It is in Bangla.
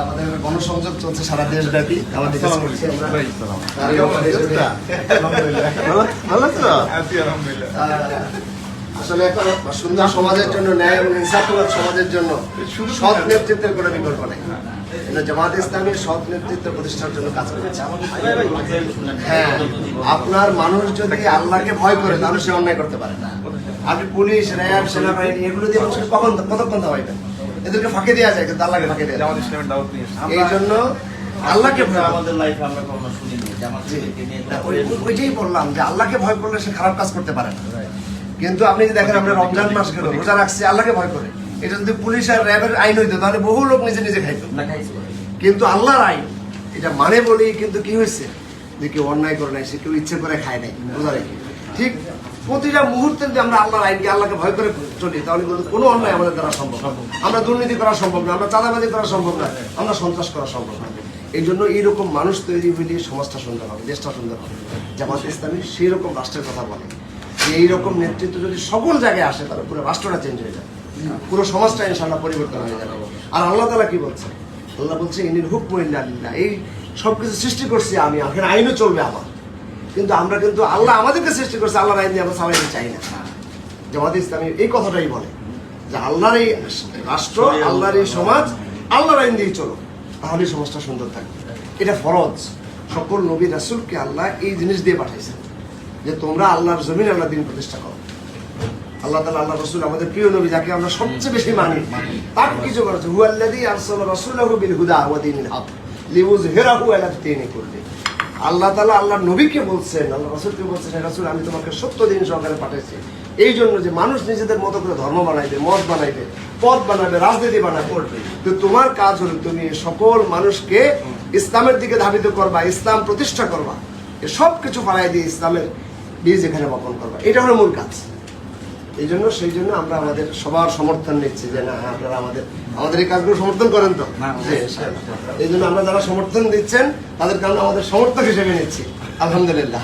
আমাদের গণসংযোগ চলছে সারা দেশ ব্যাপী আমাদের ভালো আছো আহ, আসলে সুন্দর সমাজের জন্য ন্যায় এবং ইনসাফমূলক সমাজের জন্য সৎ নেতৃত্বের কোনো বিকল্প নেই। জামাত ইসলামী সৎ নেতৃত্ব প্রতিষ্ঠার জন্য কাজ করেছে। হ্যাঁ আপনার মানুষ যদি আল্লাহকে ভয় করে তাহলে সে অন্যায় করতে পারে না। আপনি পুলিশ র্যাব সেনাবাহিনী এগুলো দিয়ে মানুষকে কখন কতক্ষণ দাওয়াইবেন এদেরকে ফাঁকি দেওয়া যায় কিন্তু আল্লাহকে ফাঁকি দেওয়া যায়। এই জন্য আল্লাহকে ভয় আমাদের লাইফে আমরা কখনো শুনিনি। ওইটাই বললাম যে আল্লাহকে ভয় করলে সে খারাপ কাজ করতে পারে না। কিন্তু আপনি যদি দেখেন আমরা রমজান মাস গেল রোজা রাখছি আল্লাহকে ভয় করে। এটা যদি পুলিশ আর র্যাবের আইন হইতো তাহলে বহু লোক নিজে নিজে খাইতো। কিন্তু আল্লাহর আইন এটা মানে বলি কিন্তু কি হয়েছে? যে কেউ অন্যায় করে নাই সে কেউ ইচ্ছে করে খায় নাই রোজা রেখে ঠিক প্রতিটা মুহূর্তে যদি আমরা আল্লাহর আইনকে আল্লাহকে ভয় করে চলি তাহলে কিন্তু কোনো অন্যায় আমাদের দ্বারা সম্ভব। আমরা দুর্নীতি করা সম্ভব না আমরা চাঁদাবাজি করা সম্ভব না আমরা সন্ত্রাস করা সম্ভব না। এই জন্য এইরকম মানুষ তৈরি হইলে সমাজটা সুন্দর হবে দেশটা সুন্দর হবে। জামাত ইসলামী সেই রকম রাষ্ট্রের কথা বলে। যে এইরকম নেতৃত্ব যদি সকল জায়গায় আসে, তাহলে পুরো রাষ্ট্রটা চেঞ্জ হয়ে যাবে। পুরো সমাজটা ইনশাল্লাহ পরিবর্তন হয়ে যাবে। আর আল্লাহ তালা কি বলছে? আল্লাহ বলছে ইনির হুকম ইল্লাহ এই সব কিছু সৃষ্টি করছি আমি এখন আইনও চলবে আমার। কিন্তু আমরা কিন্তু আল্লাহ আমাদেরকে সৃষ্টি করছে, আল্লাহর আইন দিয়ে আমরা চালাইতে চাই না। জামাত ইসলামী এই কথাটাই বলে যে, আল্লাহর এই রাষ্ট্র, আল্লাহর এই সমাজ, আল্লাহর আইন দিয়ে চলো তাহলে সমাজটা সুন্দর থাকবে। এটা ফরজ। সকল নবী রাসুলকে আল্লাহ এই জিনিস দিয়ে পাঠাইছেন। যে তোমরা আল্লাহর জমিন আল্লাহ দিন প্রতিষ্ঠা করো। আল্লাহ তালা আল্লাহ রসুল, আমাদের প্রিয় নবী যাকে আমরা সবচেয়ে বেশি মানি তাকে কিছু করেছে। হুয়াল্লাদি আরসাল রাসূলাহু বিল হুদা ওয়া দীনিল হক লিউযহিরাহু আলা দীনি কুল্লি। আল্লাহ তাআলা আল্লাহ নবীকে বলছেন আল্লাহ রাসূলকে বলছেন রাসূল, আমি তোমাকে সত্য দিন সহকারে পাঠাইছি। এই জন্য যে মানুষ নিজেদের মতো করে ধর্ম বানাইবে, মত বানাইবে পদ বানাবে, রাজনীতি বানাবে তো তোমার কাজ হলো তুমি সকল মানুষকে ইসলামের দিকে ধাবিত করবা, ইসলাম প্রতিষ্ঠা করবা। এ সব কিছু ফালাই দিয়ে ইসলামের বীজ যেখানে বপন করবা। এটা হলো মূল কাজ। এই জন্য সেই জন্য আমরা আমাদের সবার সমর্থন নিচ্ছি যে না আপনারা আমাদের আমাদের এই কাজগুলো সমর্থন করেন তো। জি, এই জন্য আমরা যারা সমর্থন দিচ্ছেন তাদেরকে আমরা আমাদের সমর্থক হিসেবে নিচ্ছি। আলহামদুলিল্লাহ।